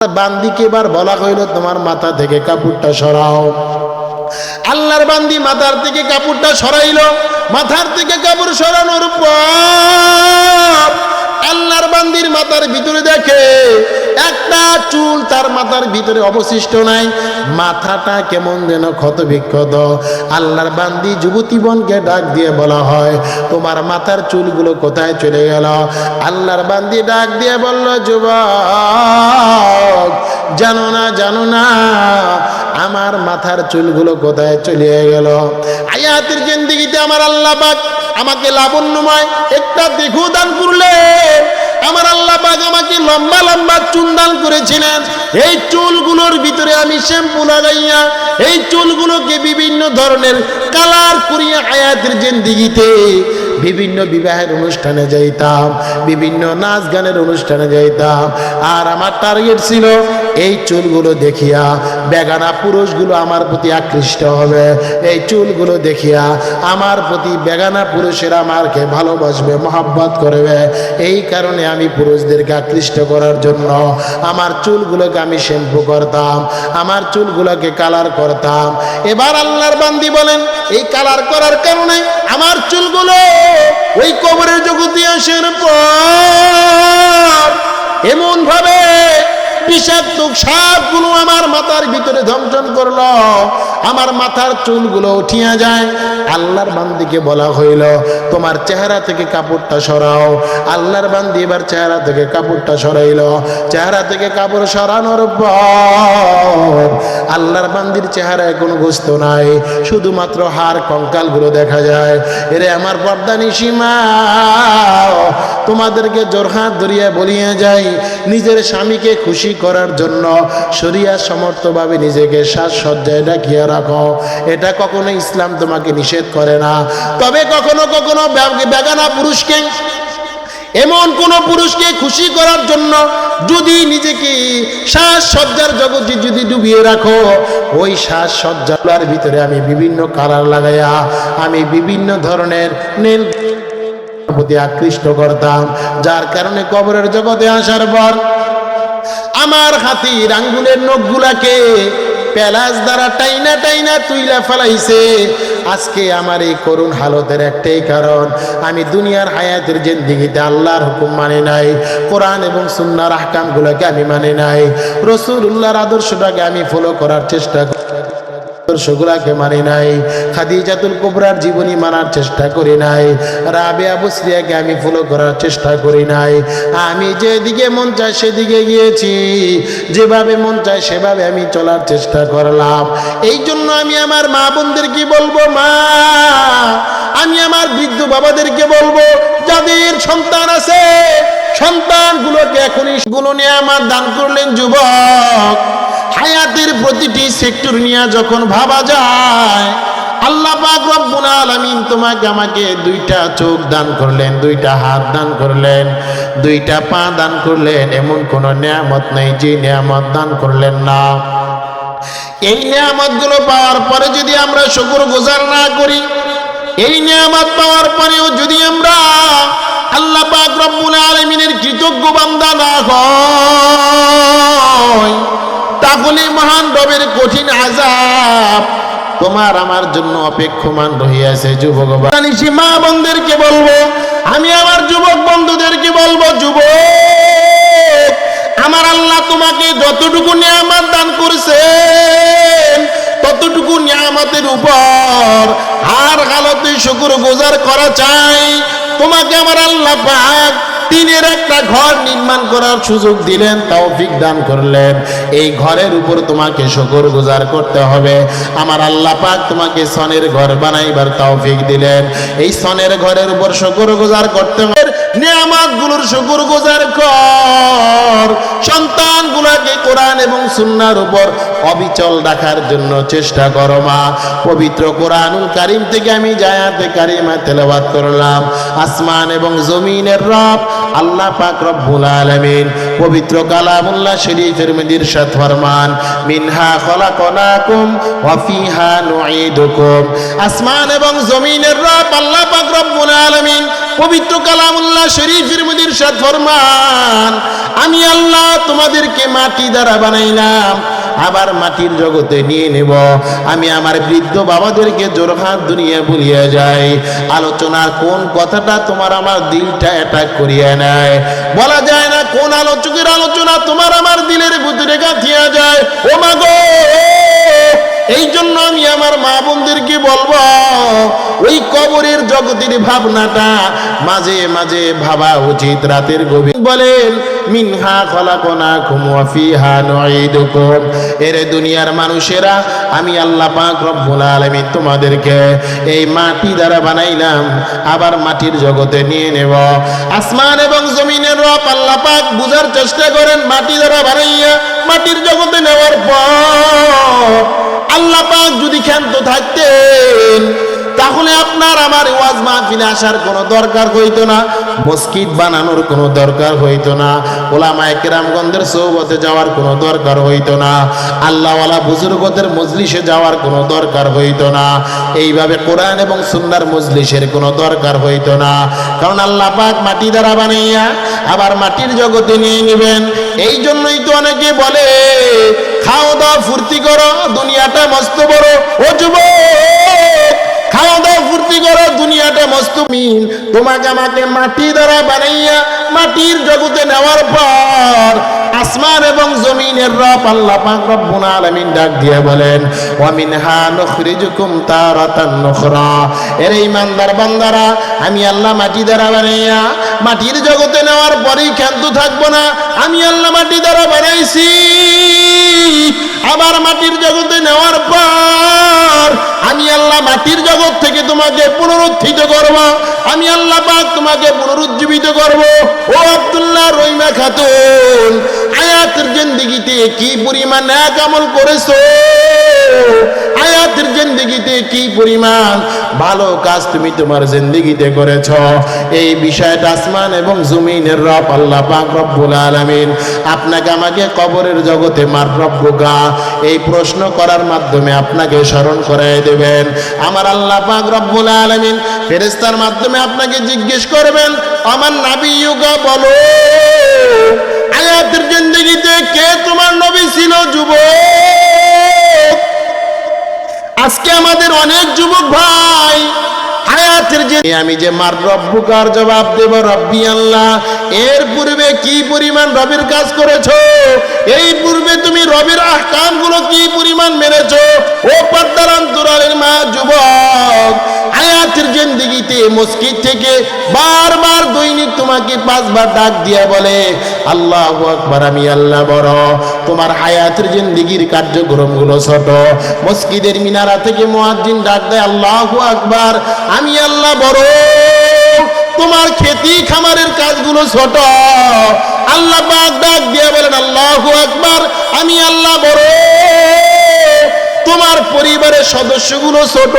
বান্দিকে এবার বলা হইল, তোমার মাথা থেকে কাপড়টা সরাও। আল্লাহর বান্দি মাথার থেকে কাপড়টা সরাইল। মাথার থেকে কাপড় সরানোর পর আল্লাহর বান্দির মাথার ভিতরে দেখে একটা চুল তার মাথার ভিতরে অবশিষ্ট নাই। মাথাটা কেমন যেন ক্ষত বিক্ষত আল্লাহর বান্দি যুবতী বোনকে ডাক দিয়ে বলা হয়, তোমার মাথার চুলগুলো কোথায় চলে গেল? আল্লাহর বান্দি ডাক দিয়ে বলল, যুবক, জানো না জানো না, আমার মাথার চুলগুলো কোথায় চলে গেল? আয়াতের জিন্দিগিতে আমার আল্লাহ আমাকে লাবণ্যময় একটা দেখু দান করলে আমার আল্লাহ পাক আমাকে লম্বা লম্বা চুল দান করেছিলেন। এই চুলগুলোর ভিতরে আমি শ্যাম্পু লাগাইয়া এই চুলগুলোকে বিভিন্ন ধরনের কালার করিয়া আয়াতের জিন্দিগিতে বিভিন্ন বিবাহের অনুষ্ঠানে যাইতাম, বিভিন্ন নাচ গানের অনুষ্ঠানে যাইতাম। আর আমার টার্গেট ছিল এই চুলগুলো দেখিয়া বেগানা পুরুষগুলো আমার প্রতি আকৃষ্ট হবে। এই চুলগুলো দেখিয়া আমার প্রতি বেগানা পুরুষেরা আমাকে ভালোবাসবে, মহাব্বত করবে। এই কারণে আমি পুরুষদেরকে আকৃষ্ট করার জন্য আমার চুলগুলোকে আমি শ্যাম্পু করতাম, আমার চুলগুলোকে কালার করতাম। এবার আল্লাহর বান্দি বলেন, এই কালার করার কারণে আমার চুলগুলো ওই কবরের জগতে আসার পর এমন ভাবে বিষাক্ত সাপগুলো আমার মাথার ভিতরে ধ্বংসন করল। আমার মাথার চুলগুলো উঠিয়া যায়। আল্লাহর বান্দিকে বলা হইল, তোমার চেহারা থেকে কাপড়টা সরাও। আল্লাহর বান্দি এবার চেহারা থেকে কাপড়টা সরাইল। চেহারা থেকে কাপড় সরানোর পর আল্লাহর বান্দির চেহারায় কোনো গোস্ত নাই। শুধুমাত্র হাড় কঙ্কালগুলো দেখা যায়। এরে আমার পর্দা নিসীমা তোমাদেরকে জোরহাত ধরিয়া বলিয়া যাই নিজের স্বামীকে খুশি করার জন্য শরিয়া সমর্থভাবে নিজেকে সাজসজ্জায় ডাকিয়া রাখো। এটা কখনো ইসলাম তোমাকে নিষেধ করে না। তবে কখনো কখনো বেগানা পুরুষকে, এমন কোন পুরুষকে খুশি করার জন্য যদি নিজেকে সাজসজ্জার জগতে যদি ডুবিয়ে রাখো, ওই সাজসজ্জার ভিতরে আমি বিভিন্ন কালার লাগাইয়া, আমি বিভিন্ন ধরনের নীল প্রতি আকৃষ্ট করতাম, যার কারণে কবরের জগতে আসার পর আমার হাতির আঙ্গুলের নখগুলাকে প্যালাস দ্বারা টাইনা টাইনা তুইলা ফেলাইছে। আজকে আমার এই করুণ হালতের একটাই কারণ, আমি দুনিয়ার হায়াতের জিন্দিগিতে আল্লাহর হুকুম মানে নাই, কোরআন এবং সুন্নার আহকামগুলোকে আমি মানে নাই। রসুল রসুল্লাহর আদর্শটাকে আমি ফলো করার চেষ্টা করি। আদর্শগুলাকে মানি নাই, খাদিজাতুল কুবরার জীবনী মানার চেষ্টা করি নাই রাবেয়া বসরিয়াকে আমি ফলো করার চেষ্টা করি নাই। আমি যেদিকে মন চায় সেদিকে গিয়েছি, যেভাবে মন চায় সেভাবে আমি চলার চেষ্টা করলাম। এই জন্য আমি আমার মা বোনদেরকে বলব মা? আমি আমার বৃদ্ধ বাবাদেরকে বলব, যাদের সন্তান আছে, সন্তানগুলোকে এখনই গুলো নিয়ে আমার দান করলেন যুবক। হায়াতের প্রতিটি সেক্টর নিয়ে যখন ভাবা যায়, আল্লাহ পাক রব্বুল আলামিন তোমাকে আমাকে দুইটা চোখ দান করলেন, দুইটা হাত দান করলেন, দুইটা পা দান করলেন, এমন কোন নিয়ামত নেই যে নিয়ামত দান করলেন না। এই নিয়ামতগুলো পাওয়ার পরে যদি আমরা শুকর গুজার না করি, এই নিয়ামত পাওয়ার পরেও যদি আমরা আল্লাহ পাক রব্বুল আলামিনের কৃতজ্ঞ বান্দা না হয় তাহলে মহান রবের কঠিন আজাব তোমার আমার জন্য অপেক্ষমান রহিয়াছে যুবক মা বন্ধুদেরকে বলব, আমি আমার যুবক বন্ধুদেরকে বলব, যুবক, আমার আল্লাহ তোমাকে যতটুকু নিয়ামত দান করেছেন, ততটুকু নিয়ামতের উপর আর হালতে শুকুর গুজার করা চাই। তোমাকে আমার আল্লাহ পাক তিনের একটা ঘর নির্মাণ করার সুযোগ দিলেন, তৌফিক দান করলেন। এই ঘরের উপর তোমাকে শকর গুজার করতে হবে। আমার আল্লাহ পাক তোমাকে সনের ঘর বানাইবার তৌফিক দিলেন। এই সনের ঘরের উপর শকর গুজার করতে হবে। নিয়ামত শুকর গুজার কর কোরআন এবং সুন্নার উপর অবিচল রাখার জন্য চেষ্টা করো মা। পবিত্র কোরআনুল কারিম থেকে আমি জায়াতে কারিমা করলাম, আসমান এবং জমিনের রব, আল্লাহ পাক রব্বুল আলামিন, পবিত্র কালামুল্লাহ শরীফের মধ্যে ইরশাদ ফরমান, মিনহা খলাকনাকুম ওয়া ফিহা নুঈদুকুম। আসমান এবং জমিনের রব, আল্লাহ পাক রব্বুল আলামিন, পবিত্র কালামুল্লাহ আল্লাহ শরীফের মধ্যে ইরশাদ ফরমান, আমি আল্লাহ তোমাদেরকে মাটি দ্বারা বানাইলাম, আবার মাটির জগতে নিয়ে নেব। আমি আমার বৃদ্ধ বাবাদেরকে জোরহাত দুনিয়া বলিয়া যাই। আলোচনার কোন কথাটা তোমার আমার দিলটা অ্যাটাক করিয়া নেয়? বলা যায় না কোন আলোচকের আলোচনা তোমার আমার দিলের ভিতরে গাঁথিয়া যায়। ও মাগো আমার মা বোনদেরকে বলব? ওই কবরের জগতের ভাবনাটা মাঝে মাঝে ভাবা উচিত রাতের গভীর। বলেন তোমাদেরকে এই মাটি বানাইলাম, আবার মাটির জগতে নিয়ে নেব। আসমান এবং জমিনের আল্লাহ পাক বুঝার চেষ্টা করেন মাটি দ্বারা বানাইয়া মাটির জগতে নেওয়ার পর। আল্লাহ পাক যদি ক্ষান্ত থাকতেন, তাহলে আপনার আমার ওয়াজ মাহফিলে আসার কোনো দরকার হইতো না, মসজিদ বানানোর কোনো দরকার হইতো না, ওলামায়ে কেরামগঞ্জের সৌবতে যাওয়ার কোনো দরকার হইতো না, আল্লাহওয়ালা বুজুর্গদের মজলিসে যাওয়ার কোনো দরকার হইতো না, এইভাবে কোরআন এবং সুন্নার মজলিসের কোনো দরকার হইতো না। কারণ আল্লাহ পাক মাটি দ্বারা বানাইয়া আবার মাটির জগতে নিয়ে নেবেন এই জন্যই তো অনেকে বলে খাওয়া দাও ফুর্তি করো, দুনিয়াটা মস্ত বড়। ও যুবক খাও দাও ফুর্তি করো, দুনিয়াটা মস্ত। মিল তোমাকে আমাকে মাটি দ্বারা বানাইয়া, মাটির জগতে নেওয়ার পর আসমান এবং জমিনের রব আল্লাহ পাক রব্বুল আলামিন ডাক দিয়ে বলেন ওয়া মিনহা নুখরিজুকুম তারাতান নুখরা। এর ইমানদার বান্দারা, আমি আল্লাহ মাটি দ্বারা বানাইয়া, মাটির জগতে নেওয়ার পরেই ক্ষান্ত থাকব না। আমি আল্লাহ মাটি দ্বারা বানাইছি। আবার মাটির জগতে নেওয়ার পর আমি আল্লাহ মাটির জগৎ থেকে তোমাকে পুনরুত্থিত করব। আমি আল্লাহ পাক তোমাকে পুনরুজ্জীবিত করব। ও আব্দুল্লাহ রহিমা খাতুন আয়াতের জিন্দিগিতে কি পরিমাণ এক আমল করেছ? আয়াতের জিন্দিগিতে কি পরিমাণ ভালো কাজ তুমি তোমার জিন্দিগিতে করেছ? এই বিষয়টা আসমান এবং জমিনের রব, আল্লাহ পাক রব্বুল আলামিন আপনাকে আমাকে কবরের জগতে মার রব্বুকা এই প্রশ্ন করার মাধ্যমে আপনাকে স্মরণ করাই দেবেন। আমার আল্লাহ পাক রব্বুল আলামিন ফেরেশতার মাধ্যমে আপনাকে জিজ্ঞেস করবেন, আমার নাবি ইউগা বলো। আয়াতের জিন্দগিতে কে তোমার নবী ছিল যুবক? আজকে আমাদের অনেক যুবক ভাই হায়াতের যে আমি যে মার রব্বুকার জবাব দেব, রব্বি আল্লাহ। এর পূর্বে কি পরিমাণ রবির কাজ করেছ? এই পূর্বে তুমি রবির আহকামগুলো কি পরিমাণ মেরেছো ও পর্দার অন্তরালের মা যুবক, হায়াতের জিন্দিগিতে মসজিদ থেকে বারবার দৈনিক তোমাকে পাঁচবার ডাক দিয়া বলে, আল্লাহ আকবার, আমি আল্লাহ বড়। তোমার হায়াতের জিন্দিগির কার্যক্রমগুলো ছোট। মসজিদের মিনারা থেকে মুয়াজ্জিন ডাক দেয়, আল্লাহ আকবার। আমি, আল্লাহ, বড়। তোমার খেতি খামারের কাজগুলো ছোট। আল্লাহ ডাক দিয়ে বলেন, আল্লাহ আকবার। আমি, আল্লাহ, বড়। তোমার পরিবারের সদস্যগুলো ছোট,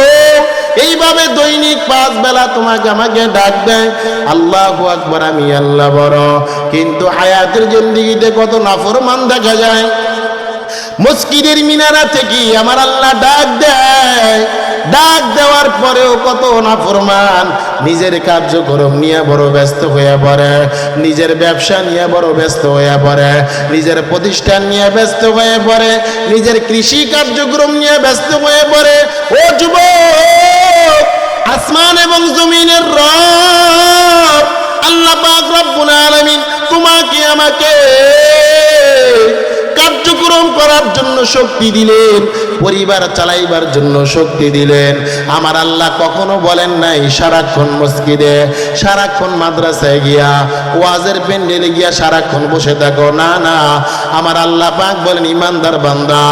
এইভাবে দৈনিক পাঁচ বেলা তোমাকে আমাকে ডাক দেয়। আল্লাহ আকবর, আমি আল্লাহ বড়। কিন্তু হায়াতের জিন্দিগিতে কত নাফরমান দেখা যায়। মসজিদের মিনারা থেকে আমার আল্লাহ ডাক দেয়। ডাক দেওয়ার পরেও কত নাফরমান, নিজের কার্যক্রম নিয়ে বড় ব্যস্ত হয়ে পড়ে, নিজের ব্যবসা নিয়ে বড় ব্যস্ত হয়ে পড়ে, নিজের প্রতিষ্ঠান নিয়ে ব্যস্ত হয়ে পড়ে, নিজের কৃষি কার্যক্রম নিয়ে ব্যস্ত হয়ে পড়ে। ও যুবক, আসমান এবং জমিনের রব, আল্লাহ পাক রব্বুল আলামিন তোমাকে আমাকে কার্যক্রম করার জন্য শক্তি দিলেন, পরিবার চালাইবার জন্য শক্তি দিলেন। আমার আল্লাহ কখনো বলেন নাই, সারাক্ষণ মসজিদে, সারাক্ষণ মাদ্রাসায় গিয়া, ওয়াজের প্যান্ডেলে গিয়া সারাক্ষণ বসে থাকো। না না, আমার আল্লাহ পাক বলেন, ইমানদার বান্দা,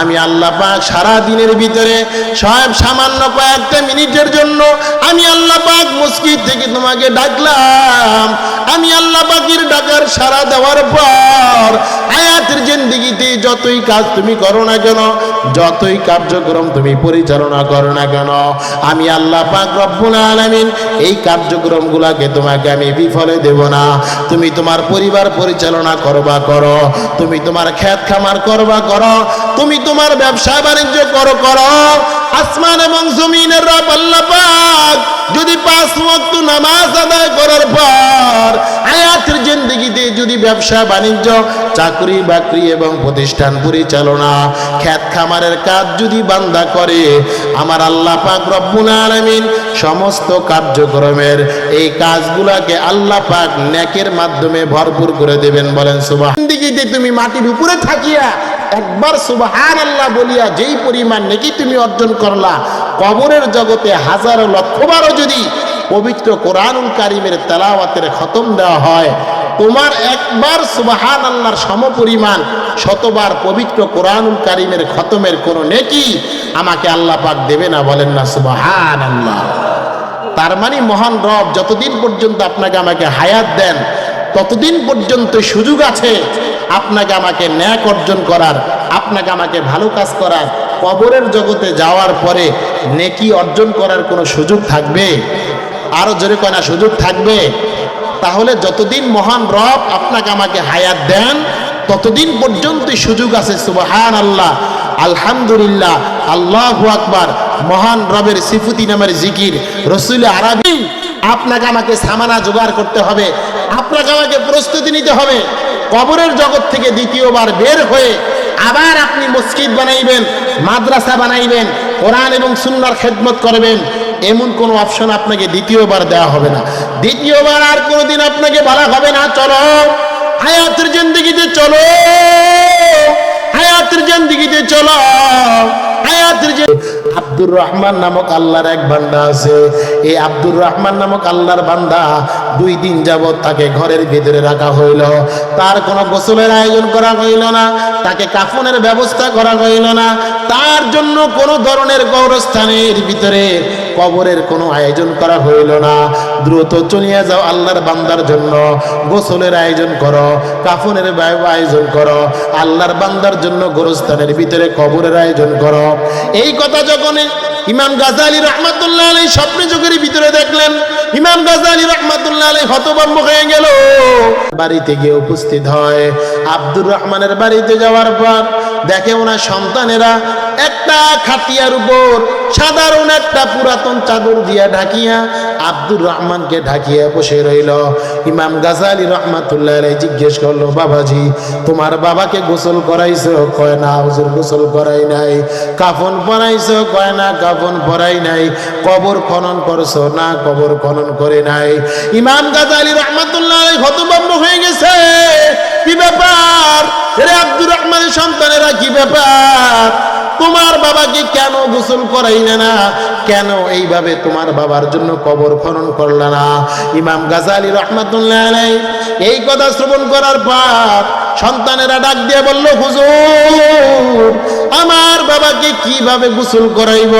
আমি আল্লাহ পাক সারা দিনের ভিতরে সব সামান্য কয়েকটা মিনিটের জন্য আমি আল্লাহ পাক মসজিদ থেকে তোমাকে ডাকলাম। আমি আল্লাহ পাকের ডাকার সারা দেওয়ার পর, আয়াতের জিন্দিগিতে যতই কাজ তুমি করো না কেন, যতই কার্যক্রম তুমি পরিচালনা করো না কেন, আমি আল্লাহ পাক রব্বুল আলামিন এই কার্যক্রমগুলোকে তোমাকে আমি বিফলে দেব না। তুমি তোমার পরিবার পরিচালনা করবা করো, তুমি তোমার খ্যাত খামার করবা করো, তুমি তোমার ব্যবসা বাণিজ্য করো করো আসমান এবং জমিনের রব আল্লাহ পাক যদি পাঁচ ওয়াক্ত নামাজ আদায় করার পর আয়াতের জিন্দগিতে যদি ব্যবসা, বাণিজ্য, চাকরি, বাকরি এবং প্রতিষ্ঠান পরিচালনা, খ্যাত খামারের কাজ যদি বান্দা করে, আমার আল্লাহ পাক রব্বুল আলামিন সমস্ত কার্যক্রমের এই কাজগুলাকে আল্লাহ পাক নেকের মাধ্যমে ভরপুর করে দেবেন বলেন সুবাহ জিন্দগিতে তুমি মাটির উপরে থাকিয়া একবার সুবাহান আল্লাহ বলিয়া যেই পরিমাণ নেকি তুমি অর্জন করলা, কবরের জগতে হাজারো লক্ষবারও যদি পবিত্র কোরআনুল কারিমের তেলাওয়াতের খতম দেওয়া হয়, তোমার একবার সুবাহান আল্লাহর সমপরিমাণ শতবার পবিত্র কোরআনুল কারিমের খতমের কোনো নেকি আমাকে আল্লাহ পাক দেবে না বলেন না সুবাহান আল্লাহ তার মানে মহান রব যতদিন পর্যন্ত আপনাকে আমাকে হায়াত দেন, ততদিন পর্যন্ত সুযোগ আছে আপনাকে আমাকে ন্যাক অর্জন করার, আপনাকে আমাকে ভালো কাজ করার, কবরের জগতে যাওয়ার পরে নেকি অর্জন করার কোনো সুযোগ থাকবে? আরও জোরে কয়না সুযোগ থাকবে? তাহলে যতদিন মহান রব আপনাকে আমাকে হায়াত দেন, ততদিন পর্যন্ত সুযোগ আছে সুবাহান আল্লাহ আলহামদুলিল্লাহ, আল্লাহু আকবার, মহান রবের সিফুতি নামের জিকির, রসুল আরবি আপনাকে আমাকে সামানা জোগাড় করতে হবে। আপনাকে আমাকে প্রস্তুতি নিতে হবে। কবরের জগৎ থেকে দ্বিতীয়বার বের হয়ে আবার আপনি মসজিদ বানাইবেন, মাদ্রাসা বানাইবেন, কোরআন এবং সুন্নার খেদমত করবেন। এমন কোনো অপশন আপনাকে দ্বিতীয়বার দেওয়া হবে না। দ্বিতীয়বার আর কোনোদিন আপনাকে বলা হবে না, চলো। হায়াতের জিন্দগিতে চলো। হায়াতের জিন্দগিতে চলো। হায়াতের যে আব্দুর রহমান নামক আল্লাহর এক বান্দা আছে। এই আব্দুর রহমান নামক আল্লাহর বান্দা দুই দিন যাবৎ তাকে ঘরের ভিতরে রাখা হইল। তার কোনো গোসলের আয়োজন করা হইল না, তাকে কাফনের ব্যবস্থা করা হইল না। তার জন্য কোনো ধরনের গৌরস্থানের ভিতরে কবরের কোনো আয়োজন করা হইল না। দ্রুত চলিয়া যাও আল্লাহর বান্দার জন্য। গোসলের আয়োজন করো, কাফনের আয়োজন করো। আল্লাহর বান্দার জন্য গোরস্থানের ভিতরে কবরের আয়োজন করো। এই কথা যখন ইমাম গাজালি রহমাতুল্লাহ আলী স্বপ্নে চোখের ভিতরে দেখলেন, ইমাম গাজালি রহমাতুল্লাহ আলী হতভম্ব হয়ে গেল। বাড়িতে গিয়ে উপস্থিত হয়। আব্দুর রহমানের বাড়িতে যাওয়ার পর দেখে ওনার সন্তানেরা একটা খাটিয়ার উপর সাধারণ একটা পুরাতন চাদর দিয়া ঢাকিয়া আব্দুর রহমানকে ঢাকিয়া বসে রইল। ইমাম গাজালি রহমাতুল্লাহ জিজ্ঞেস করল, বাবাজি, তোমার বাবাকে গোসল করাইছো? কয়, না, হুজুর, গোসল করাই নাই। কাফন পরাইছো? কয়, না, কাফন পরাই নাই। কবর খনন করছ? না, কবর খনন করে নাই। ইমাম গাজালি রহমাতুল্লাহ হতভম্ব হয়ে গেছে। কি ব্যাপার? আব্দুর রহমানের সন্তানেরা কি ব্যাপার? তোমার বাবাকে কেন গোসল করাইলে না? কেন এইভাবে তোমার বাবার জন্য কবর খনন করলে না? ইমাম গাজালি রহমাতুল্লাহ এই কথা শ্রবণ করার পর সন্তানেরা ডাক দিয়ে বলল, হুজুর, আমার বাবাকে কীভাবে গোসল করাইব?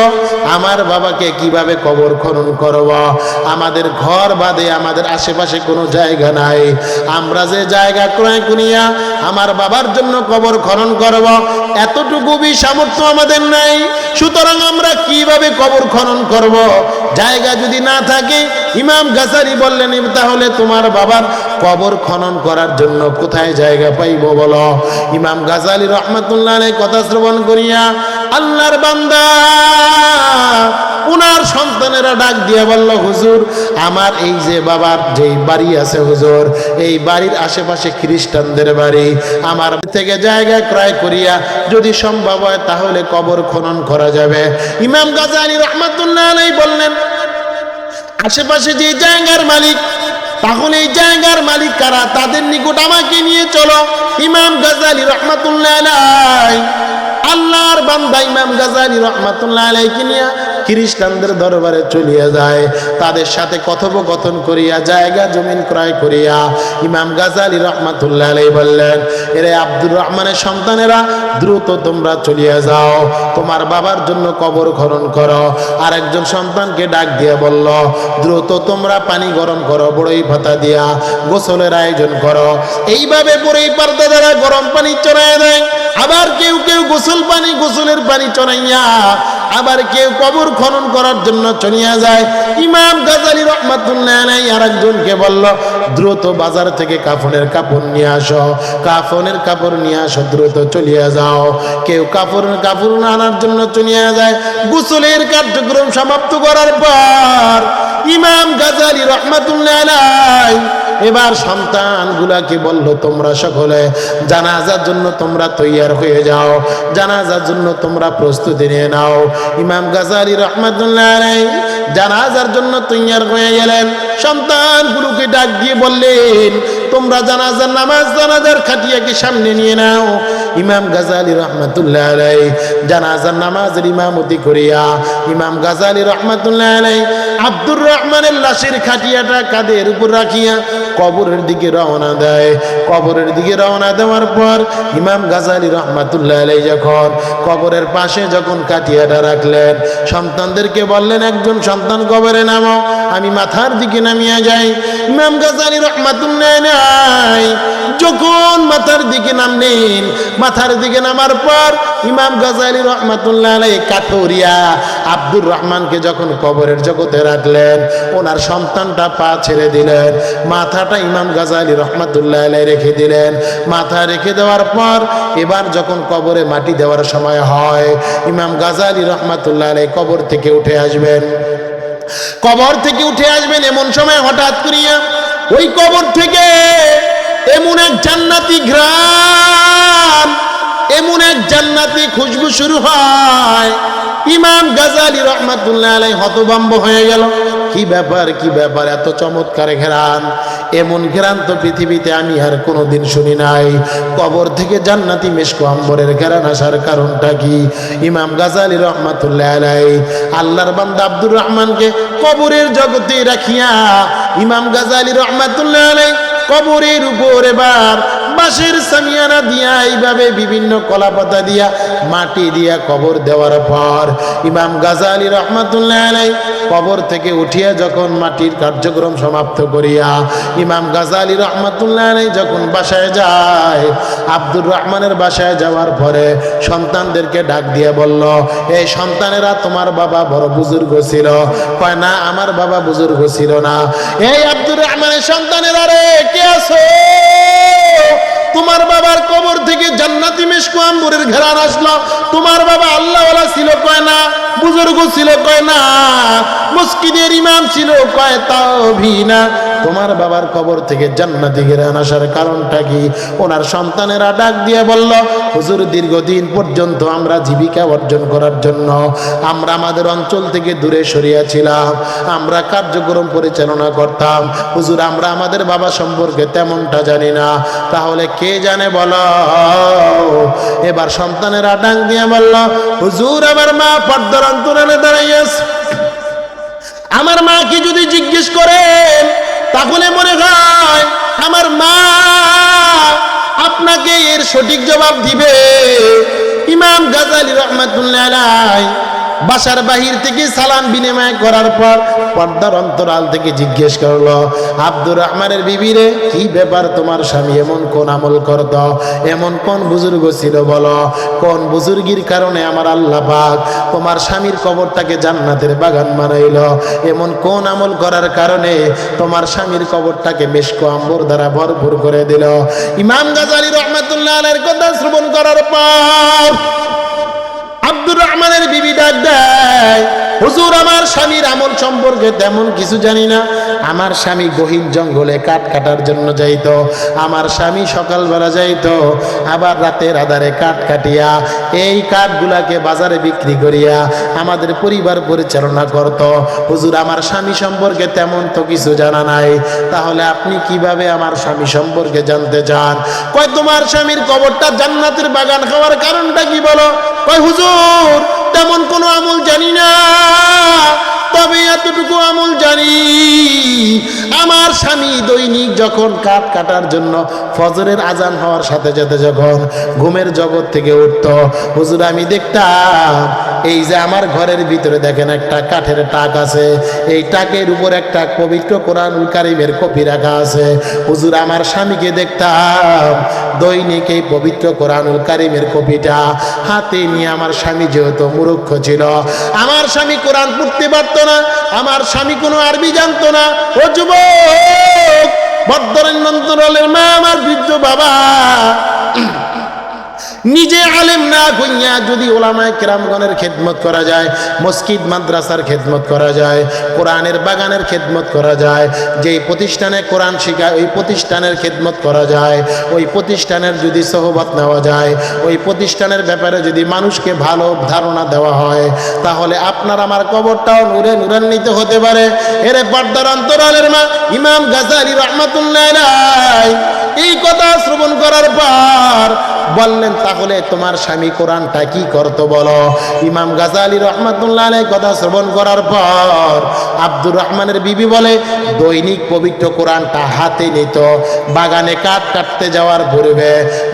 আমার বাবাকে কীভাবে কবর খনন করব? আমাদের ঘর বাদে আমাদের আশেপাশে কোনো জায়গা নাই। আমরা যে জায়গা ক্রয় করিয়া আমার বাবার জন্য কবর খনন করব, এতটুকু বি সামর্থ্য আমাদের নাই। সুতরাং আমরা কীভাবে কবর খনন করব? জায়গা যদি না থাকে ইমাম গাছারি বললেন তাহলে তোমার বাবার কবর খনন করার জন্য কোথায় জায়গা পাইব বলো? ইমাম গাজালি রহমতুল্লাহ কথা শ্রবণ করিয়া, আল্লাহর বান্দা, উনার সন্তানেরা ডাক দিয়ে বলল, হুজুর, আমার এই যে বাবার যেই বাড়ি আছে হুজুর, এই বাড়ির আশেপাশে খ্রিস্টানদের বাড়ি, আমার থেকে জায়গা ক্রয় করিয়া যদি সম্ভব হয় তাহলে কবর খনন করা যাবে। ইমাম গাজালি রহমতুল্লাহ বললেন আশেপাশে যে জায়গার মালিক তাহলে এই জায়গার মালিক কারা? তাদের নিকট আমাকে নিয়ে চলো। ইমাম গজালি রহমাতুল্লাহ আল্লাহর বান্দা ইমাম গাজালি রহমাতুল্লাহ আলাইকে নিয়ে খ্রিস্টানদের দরবারে চলিয়া যায়। তাদের সাথে কথোপকথন করিয়া, জায়গা জমিন ক্রয় করিয়া ইমাম গাজালি রহমাতুল্লাহ আলাই বললেন, এরে আব্দুর রহমানের সন্তানেরা, দ্রুত তোমরা চলিয়া যাও। তোমার বাবার জন্য কবর খনন করো। আর একজন সন্তানকে ডাক দিয়ে বলল, দ্রুত তোমরা পানি গরম করো, বড়ই ভাতা দিয়া গোসলের আয়োজন করো। এইভাবে বড়ই পার্দা দ্বারা গরম পানি চড়ায় দেয়। আবার কেউ কেউ গোসল পানি, গোসলের পানি চড়াইয়া আবার কেউ কবর খনন করার জন্য চলিয়া যায়। ইমাম গাজালি রহমাতুল্লাহ আর একজনকে বলল, দ্রুত বাজার থেকে কাফনের কাপড় নিয়ে আসো। কাফনের কাপড় নিয়ে আসো, দ্রুত চলিয়া যাও। কেউ কাপড়ের কাপড় আনার জন্য চলিয়া যায়। গোসলের কার্যক্রম সমাপ্ত করার পর ইমাম গাজালি রহমাতুল্লাহ আলাই এবার সন্তানগুলাকে বলল, তোমরা সকলে জানাজার জন্য তোমরা তৈয়ার হয়ে যাও, জানাজার জন্য তোমরা প্রস্তুতি নিয়ে নাও। ইমাম গাজারি রহমতুল্লাহ আলাই জানাজার জন্য তৈয়ার হয়ে গেলেন। সন্তানগুলোকে ডাক দিয়ে বললেন তোমরা জানাজার নামাজ জানাজার খাটিয়াকে সামনে নিয়ে নাও? ইমাম গাজালি রহমতুল্লাহ আলাই জানাজার নামাজের ইমামতি করিয়া ইমাম গাজালি রহমতুল্লাহ আলাই আব্দুর রহমানের লাশের খাটিয়াটা কাঁধের উপর রাখিয়া কবরের দিকে রওনা দেয়। কবরের দিকে রওনা দেওয়ার পর ইমাম গাজালি রহমাতুল্লাহ আলাই যখন কবরের পাশে যখন কাটিয়াটা রাখলেন, সন্তানদেরকে বললেন, একজন সন্তান কবরে নামো, আমি মাথার দিকে নামিয়া যাই। ইমাম গাজালি রহমাতুল্লাহ নাই। যখন মাথার দিকে নামলেন, মাথার দিকে নামার পর ইমাম গাজালি রহমাতুল্লাহ আলাই কাঠুরিয়া আব্দুর রহমানকে যখন কবরের জগতে রাখলেন, ওনার সন্তানটা পা ছেড়ে দিলেন, মাথাটা ইমাম গাজালি রহমাতুল্লাহ আলাই রেখে দিলেন। মাথা রেখে দেওয়ার পর এবার যখন কবরে মাটি দেওয়ার সময় হয়, ইমাম গাজালি রহমাতুল্লাহ আলাই কবর থেকে উঠে আসবেন। কবর থেকে উঠে আসবেন এমন সময় হঠাৎ করিয়া ওই কবর থেকে এমন এক জান্নাতি গ্রাম, এমন এক জান্নাতি খুশবু শুরু হয়। ইমাম গাজালি রহমাতুল্লাহ আলাই হতভম্ব হয়ে গেল। কি ব্যাপার কি ব্যাপার, এত চমৎকার ঘেরান। এমন ঘেরান তো পৃথিবীতে আমি আর কোনোদিন শুনি নাই। কবর থেকে জান্নাতি মেশকো আম্বরের ঘেরান আসার কারণটা কি? ইমাম গাজালি রহমাতুল্লাহ আলাই আল্লাহর বান্দা আব্দুর রহমানকে কবরের জগতে রাখিয়া ইমাম গাজালি রহমাতুল্লাহ কবরের উপর এবার বাঁশের সামিয়ানা দিয়া এইভাবে বিভিন্ন কলাপাতা দিয়া মাটি দিয়া কবর দেওয়ার পর ইমাম গাজালি রহমাতুল্লাহ আলাই কবর থেকে উঠিয়া যখন মাটির কার্যক্রম সমাপ্ত করিয়া ইমাম গাজালি রহমাতুল্লাহ আলাই যখন বাসায় যায়, আব্দুর রহমানের বাসায় যাওয়ার পরে সন্তানদেরকে ডাক দিয়ে বলল, এই সন্তানেরা তোমার বাবা বড় বুজুর্গ ছিল। কয়, না, আমার বাবা বুজুর্গ ছিল না। এই আব্দুর রহমানের সন্তানেরা রে, কে আছো? তোমার বাবার কবর থেকে জান্নাতি মেশকু আম্বুরের ঘেরান আসলো। তোমার বাবা আল্লাহওয়ালা ছিল কয় না? বুজুর্গ ছিল কয় না? মসজিদের ইমাম ছিল কয়? তাও না। তোমার বাবার কবর থেকে জান্নাতি ঘেরান আসার কারণটা কি? ওনার সন্তানেরা ডাক দিয়ে বলল, হুজুর, দীর্ঘদিন পর্যন্ত আমরা জীবিকা অর্জন করার জন্য আমরা আমাদের অঞ্চল থেকে দূরে সরিয়াছিলাম আমরা কার্যক্রম পরিচালনা করতাম। হুজুর, আমরা আমাদের বাবা সম্পর্কে তেমনটা জানি না। তাহলে কে জানে বলো? এবার সন্তানেরা ডাক দিয়ে বলল, হুজুর, আমার মা পর্দার অন্তরানে দাঁড়াইয়াছে আমার মাকে যদি জিজ্ঞেস করেন তাহলে মনে হয় আমার মা আপনাকে এর সঠিক জবাব দিবে। ইমাম গাজালি রহমাতুল্লাহ বাসার বাহির থেকে সালাম বিনিময় করার পর পর্দার অন্তরাল থেকে জিজ্ঞেস করল, আব্দুর রহমানের বিবিরে কি ব্যাপার তোমার স্বামী? এমন কোন আমল করত? এমন কোন বুজুর্গ ছিল বলো? কোন বুজুর্গির কারণে আমার আল্লাহ পাক তোমার স্বামীর কবরটাকে জান্নাতের বাগান বানাইল? এমন কোন আমল করার কারণে তোমার স্বামীর কবরটাকে মেশকো আম্বর দ্বারা ভরপুর করে দিল? ইমাম গাজালি রহমাতুল্লাহ আলাইহির কথা শ্রবণ করার পর হুজুর, আমার স্বামীর আমল সম্পর্কে তেমন কিছু জানি না। আমার স্বামী গহীন জঙ্গলে কাঠ কাটার জন্য যাইতো, আমার স্বামী সকালবেলা যাইতো, আবার রাতের আধারে কাঠ কাটিয়া এই কাঠগুলাকে বাজারে বিক্রি করিয়া আমাদের পরিবার পরিচালনা করত। হুজুর, আমার স্বামী সম্পর্কে তেমন তো কিছু জানা নাই। তাহলে আপনি কীভাবে আমার স্বামী সম্পর্কে জানতে চান? কয়, তোমার স্বামীর কবরটা জান্নাতের বাগান খাওয়ার কারণটা কি বলো? কয়, হুজুর তেমন কোনো আমল জানি না। তবে এতটুকু আমল জানি, আমার স্বামী দৈনিক যখন কাঠ কাটার জন্য ফজরের আজান হওয়ার সাথে সাথে যখন ঘুমের জগৎ থেকে উঠত, হুজুর আমি দেখতাম, এই যে আমার ঘরের ভিতরে দেখেন একটা কাঠের টাক আছে, এই টাকের উপর একটা পবিত্র কোরআনুল কারিমের কপি রাখা আছে, হুজুর আমার স্বামীকে দেখতাম, দৈনিক এই পবিত্র কোরআনুল কারিমের কপিটা হাতে নিয়ে আমার স্বামী যেহেতু মূর্খ ছিল, আমার স্বামী কোরআন পড়তে পারতো না আমার স্বামী কোনো আরবি জানতো না। ও যুবক বদ্দরের মা আমার বৃদ্ধ বাবা। নিজে আলেম না হইয়া যদি ওলামায় কেরামগণের খেদমত করা যায়, মসজিদ, মাদ্রাসার খেদমত করা যায়, কোরআনের বাগানের খেদমত করা যায়, যেই প্রতিষ্ঠানে কোরআন শিখায় ওই প্রতিষ্ঠানের খেদমত করা যায়, ওই প্রতিষ্ঠানের যদি সহবত নেওয়া যায়, ওই প্রতিষ্ঠানের ব্যাপারে যদি মানুষকে ভালো ধারণা দেওয়া হয়, তাহলে আপনার আমার কবরটাও নূরে নূরান্বিত হতে পারে। এরে পর্দার অন্তরালের মা, ইমাম গাজালি রহমাতুল্লাহ এই কথা শ্রবণ করার পর বললেন, তাহলে তোমার স্বামী কোরআনটা কি করতো বলো? ইমাম গাজালি রহমাতুল্লাহ আলাই কথা শ্রবণ করার পর আব্দুর রহমানের বিবি বলে, দৈনিক পবিত্র কোরআনটা হাতে নিত। বাগানে কাঠ কাটতে যাওয়ার পূর্বে,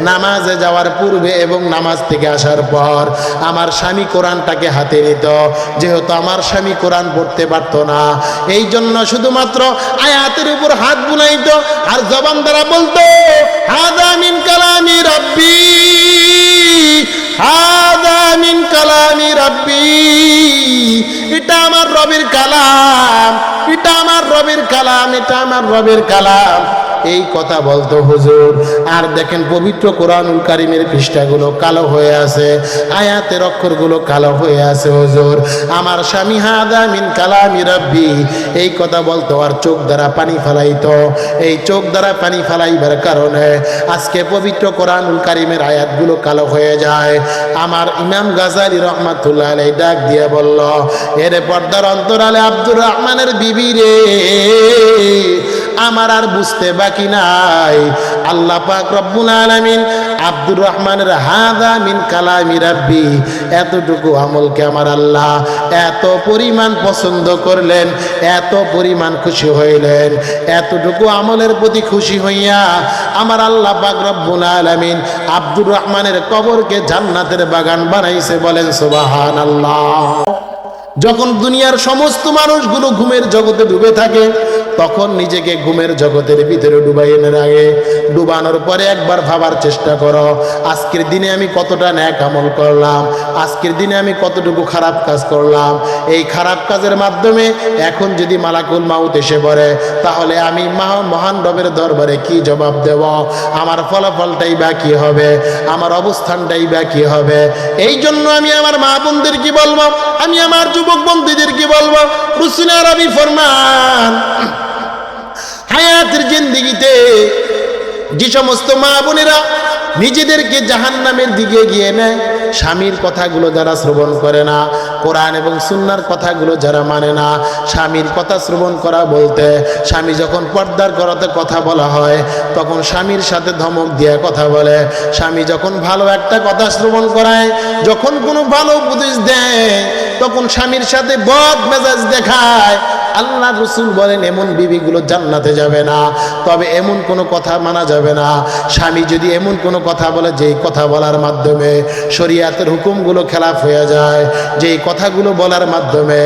নামাজে যাওয়ার পূর্বে এবং নামাজ থেকে আসার পর আমার স্বামী কোরআনটাকে হাতে নিত। যেহেতু আমার স্বামী কোরআন পড়তে পারতো না এই জন্য শুধুমাত্র আয়াতের উপর হাত বুলাইত আর জবান দ্বারা বলতো হাদা মিন কালামি রব্বি, হাদা মিন কালামি রব্বি। এটা আমার রবির কালাম, এটা আমার রবির কালাম, এটা আমার রবির কালাম। এই কথা বলতো হুজুর। আর দেখেন পবিত্র কোরআনুল কারিমের পৃষ্ঠাগুলো কালো হয়ে আছে, আয়াতের অক্ষরগুলো কালো হয়ে আছে হুজুর। আমার স্বামী হাদা মিন কালামি রাব্বি, এই কথা বলতো আর চোখ দ্বারা পানি ফেলাইতো। এই চোখ দ্বারা পানি ফেলাইবার কারণে আজকে পবিত্র কোরআনুল কারিমের আয়াতগুলো কালো হয়ে যায়। আমার ইমাম গাজালি রহমাতুল্লাহ আলাই ডাক দিয়ে বলল, এর পর্দার অন্তরালে আব্দুর রহমানের বিবি রে আমার আর বুঝতে বাকি নাই। আল্লাহ পাক রব্বুল আলামিন আব্দুর রহমানের হাদা মিন কালামি রাব্বি, এতটুকু আমলকে আমার আল্লাহ এত পরিমাণ পছন্দ করলেন, এত পরিমাণ খুশি হইলেন, এতটুকু আমলের প্রতি খুশি হইয়া আমার আল্লাহ পাক রব্বুল আলামিন আব্দুর রহমানের কবরকে জান্নাতের বাগান বানাইছে বলেন সুবহানাল্লাহ। যখন দুনিয়ার সমস্ত মানুষগুলো ঘুমের জগতে ডুবে থাকে তখন নিজেকে ঘুমের জগতের ভিতরে ডুবাই এনে রাখে ডুবানোর পরে একবার ভাবার চেষ্টা করো, আজকের দিনে আমি কতটা ন্যাক আমল করলাম, আজকের দিনে আমি কতটুকু খারাপ কাজ করলাম। এই খারাপ কাজের মাধ্যমে এখন যদি মালাকুল মাউত এসে পড়ে, তাহলে আমি মহা- মহান রবের দরবারে কি জবাব দেব? আমার ফলাফলটাই বা কি হবে? আমার অবস্থানটাই বা কী হবে? এই জন্য আমি আমার মা বোনদের কি বলব? আমি আমার যুবক বন্ধুদের কি বলব? রুসুনা রবি ফরমান। হায়াতের জিন্দিগিতে যে সমস্ত মা বোনেরা নিজেদেরকে জাহান নামের দিকে গিয়ে নেয় স্বামীর কথাগুলো যারা শ্রবণ করে না, কোরআন এবং সুন্নার কথাগুলো যারা মানে না, স্বামীর কথা শ্রবণ করা বলতে স্বামী যখন পর্দার করাতে কথা বলা হয়, তখন স্বামীর সাথে ধমক দিয়ে কথা বলে। স্বামী যখন ভালো একটা কথা শ্রবণ করায়, যখন কোনো ভালো উপদেশ দেয়, তখন স্বামীর সাথে বদ মেজাজ দেখায়। আল্লাহ রসুল বলেন, এমন বিবিগুলো জান্নাতে যাবে না, তবে এমন কোনো কথা মানা যাবে না। স্বামী যদি এমন কোনো কথা বলে, যেই কথা বলার মাধ্যমে শরিয়াতের হুকুমগুলো খেলাফ হয়ে যায়। যেই কথাগুলো বলার মাধ্যমে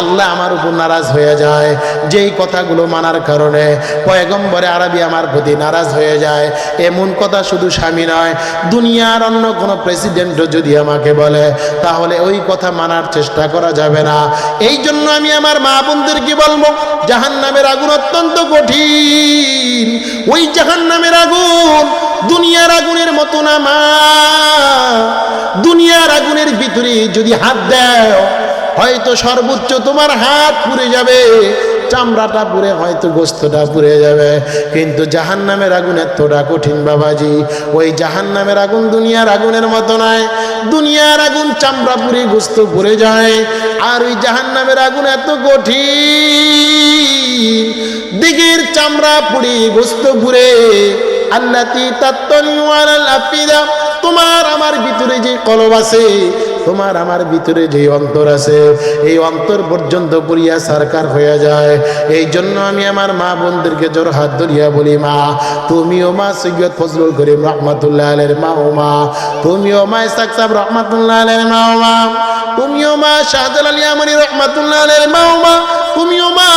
আল্লাহ আমার উপর নারাজ হয়ে যায়। যেই কথাগুলো মানার কারণে পয়গম্বরে আরবি আমার প্রতি নারাজ হয়ে যায়। এমন কথা শুধু স্বামী নয়, দুনিয়ার অন্য কোনো প্রেসিডেন্টও যদি আমাকে বলে, তাহলে ওই কথা মানার চেষ্টা করা যাবে না। এই জন্য আমি আমার মা বোনদেরকে বলব? জাহান নামের আগুন অত্যন্ত কঠিন। ওই জাহান নামের আগুন দুনিয়ার আগুনের মতো না মা দুনিয়ার আগুনের ভিতরে যদি হাত দেও, হয়তো সর্বোচ্চ তোমার হাত পুড়ে যাবে, চামড়াটা পুড়ে হয়তো গোস্তটা পুড়ে যাবে। কিন্তু জাহান নামের আগুন এতটা কঠিন বাবাজি। ওই জাহান নামের আগুন দুনিয়ার আগুনের মতো নয়। দুনিয়ার আগুন চামড়া পুড়ে গোস্ত পুড়ে যায়। আর ওই জাহান নামের আগুন এত কঠিন, দিঘির চামড়া পুড়ে গোস্ত পুড়ে আল্লাতি তাত্তনি ওয়ালাল আফিদা, তোমার আমার ভিতরে যে কলব আছে, তোমার আমার ভিতরে যে অন্তর আছে, এই অন্তর পর্যন্ত পুরিয়া সরকার হয়ে যায়। এই জন্য আমি আমার মা বোনদেরকে জোর হাত ধরিয়া বলি, মা, তুমিও মা সৈয়দ ফজলুল করিম রহমতুল্লাহ আলের মা ও মা। তুমিও মা ইসাক সাহেব রহমতুল্লাহ আলের মা ও মা। তুমিও মা শাহজাল আলী আমনি রহমতুল্লাহ আলের মা ও মা। তুমিও মা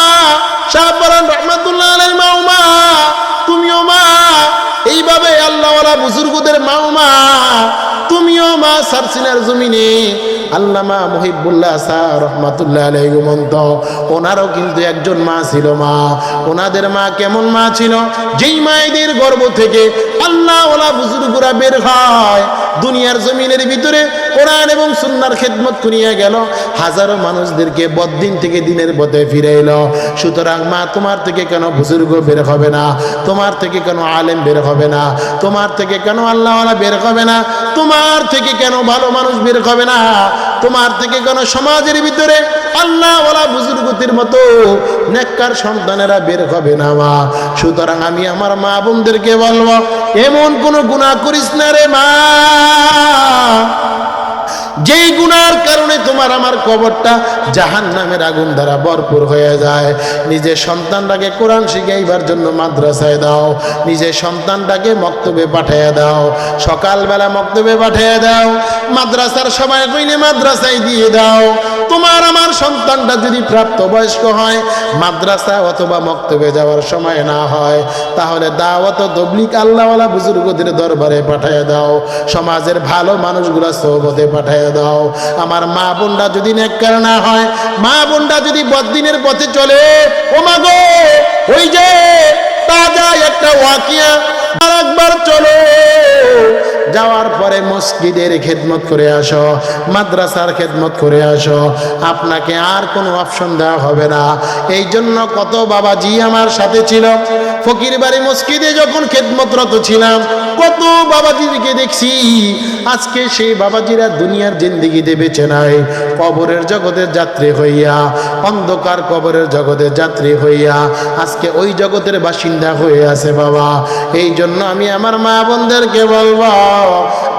শাহবরান রহমতুল্লাহ আলের মা ও মা। তুমিও মা e এইভাবে আল্লাহওয়ালা বুজুর্গদের মা ও মা তুমিও মা সারসিনার জমিনে। আল্লামা মহিবুল্লাহ ওনারও কিন্তু একজন মা ছিল মা। ওনাদের মা কেমন মা ছিল? যেই মায়েদের গর্ভ থেকে আল্লাহ ওলা বুজুর্গরা বের হয়, দুনিয়ার জমিনের ভিতরে কোরআন এবং সুন্নার খেদমত করিয়া গেল। হাজারো মানুষদেরকে বদিন থেকে দিনের পথে ফিরে এলো সুতরাং মা তোমার থেকে কেন বুজুর্গ বের হবে না, তোমার থেকে কেন আলেম বের হবে না। তোমার থেকে কেন আল্লাহ বের হবে না? তোমার থেকে কেন ভালো মানুষ বের হবে না? তোমার থেকে কেন সমাজের ভিতরে আল্লাহওয়ালা বুজুর্গতির মতো নেককার সন্তানেরা বের হবে না মা? সুতরাং আমি আমার মা বোনদেরকে বলব, এমন কোনো গুণা করিস না রে মা। যেই গুনার কারণে তোমার আমার কবরটা জাহান নামের আগুন দ্বারা ভরপুর হয়ে যায়। নিজের সন্তানটাকে কোরআন শিখাইবার জন্য মাদ্রাসায় দাও। নিজের সন্তানটাকে মক্তবে পাঠিয়ে দাও। সকালবেলা মক্তবে পাঠিয়ে দাও। মাদ্রাসার সময় কইলে মাদ্রাসায় দিয়ে দাও। তোমার আমার সন্তানটা যদি প্রাপ্তবয়স্ক হয়, মাদ্রাসা অথবা মক্তবে যাওয়ার সময় না হয়, তাহলে দাওয়াত তবলিক আল্লাহওয়ালা বুজুর্গদের দরবারে পাঠিয়ে দাও। সমাজের ভালো মানুষগুলা সৌবতে পাঠিয়ে দাও। আমার মা বোনটা যদি নেককার না হয়, মা বোনটা যদি বদিনের পথে চলে, ও মা গো, ওই যে তাজা একটা ওয়াকিয়া আর একবার চলো। যাওয়ার পরে মসজিদের খেদমত করে আসো, মাদ্রাসার খেদমত করে আসো। আপনাকে আর কোনো অপশন দেওয়া হবে না। এই জন্য কত বাবাজি আমার সাথে ছিল। ফকির বাড়ি মসজিদে যখন খেদমতরত ছিলাম, কত বাবাজিকে দেখছি। আজকে সেই বাবাজিরা দুনিয়ার জিন্দিগিতে বেঁচে নাই। কবরের জগতের যাত্রী হইয়া, অন্ধকার কবরের জগতের যাত্রী হইয়া, আজকে ওই জগতের বাসিন্দা হয়ে আছে বাবা। এই জন্য আমি আমার মা বোনদেরকে বলব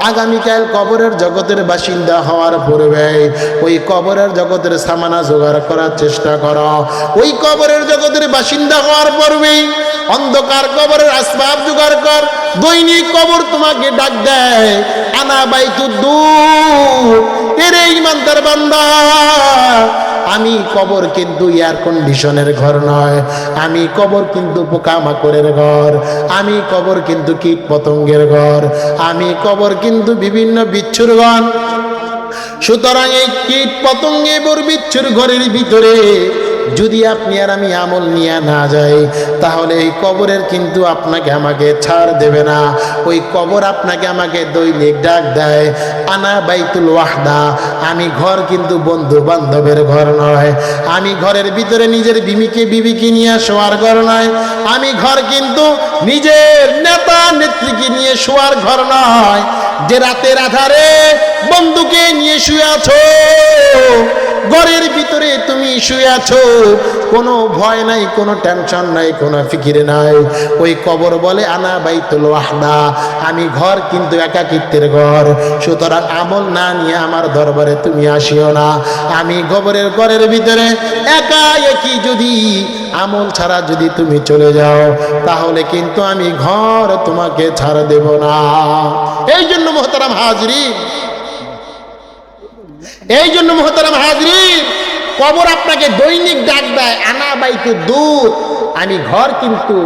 আগামীকাল কবরের জগতের বাসিন্দা হওয়ার পূর্বে ওই কবরের জগতের সামানা জোগাড় করার চেষ্টা কর। ওই কবরের জগতের বাসিন্দা হওয়ার পূর্বেই অন্ধকার কবরের আসবাব জোগাড় কর। দৈনিক কবর তোমাকে ডাক দেয়, আনা বাইতু দূর এরে ইমানদার বান্দা আমি কবর কিন্তু এয়ার কন্ডিশনের ঘর নয়। আমি কবর কিন্তু পোকামাকড়ের ঘর। আমি কবর কিন্তু কীট পতঙ্গের ঘর। আমি কবর কিন্তু বিভিন্ন বিচ্ছুর ঘর। সুতরাং এই কীট পতঙ্গে বিচ্ছুর ঘরের ভিতরে যদি আপনি আর আমি আমল নিয়ে না যাই, তাহলে এই কবরের কিন্তু আপনাকে আমাকে ছাড় দেবে না। ওই কবর আপনাকে আমাকে দৈনিক ডাক দেয়, আনা বাইতুল ওয়াহদা আমি ঘর কিন্তু বন্ধু বান্ধবের ঘর নয়। আমি ঘরের ভিতরে নিজের বিমিকে বিবিকে নিয়ে শোয়ার ঘর নয়। আমি ঘর কিন্তু নিজের নেতা নেত্রীকে নিয়ে শোয়ার ঘর নয়। যে রাতের আধারে বন্ধুকে নিয়ে শুয়ে আছো ঘরের ভিতরে তুমি শুয়ে আছো। কোনো ভয় নাই, কোনো টেনশন নাই, কোনো ফিকির নাই। ওই কবর বলে, আনা বাই বাইতুল ওয়াহদা, আমি ঘর কিন্তু একাকিত্বের ঘর। সুতরাং আমল না নিয়ে আমার দরবারে তুমি আসিও না। আমি কবরের ঘরের ভিতরে একা একই যদি আমল ছাড়া যদি তুমি চলে যাও, তাহলে কিন্তু আমি ঘর তোমাকে ছাড় দেব না। এই জন্য মোহতারাম হাজরি এই জন্য মহতারাম হাজরি কবর আপনাকে দৈনিক ডাক দেয়, আনা বাইতে দূর আমি ঘর কিন্তু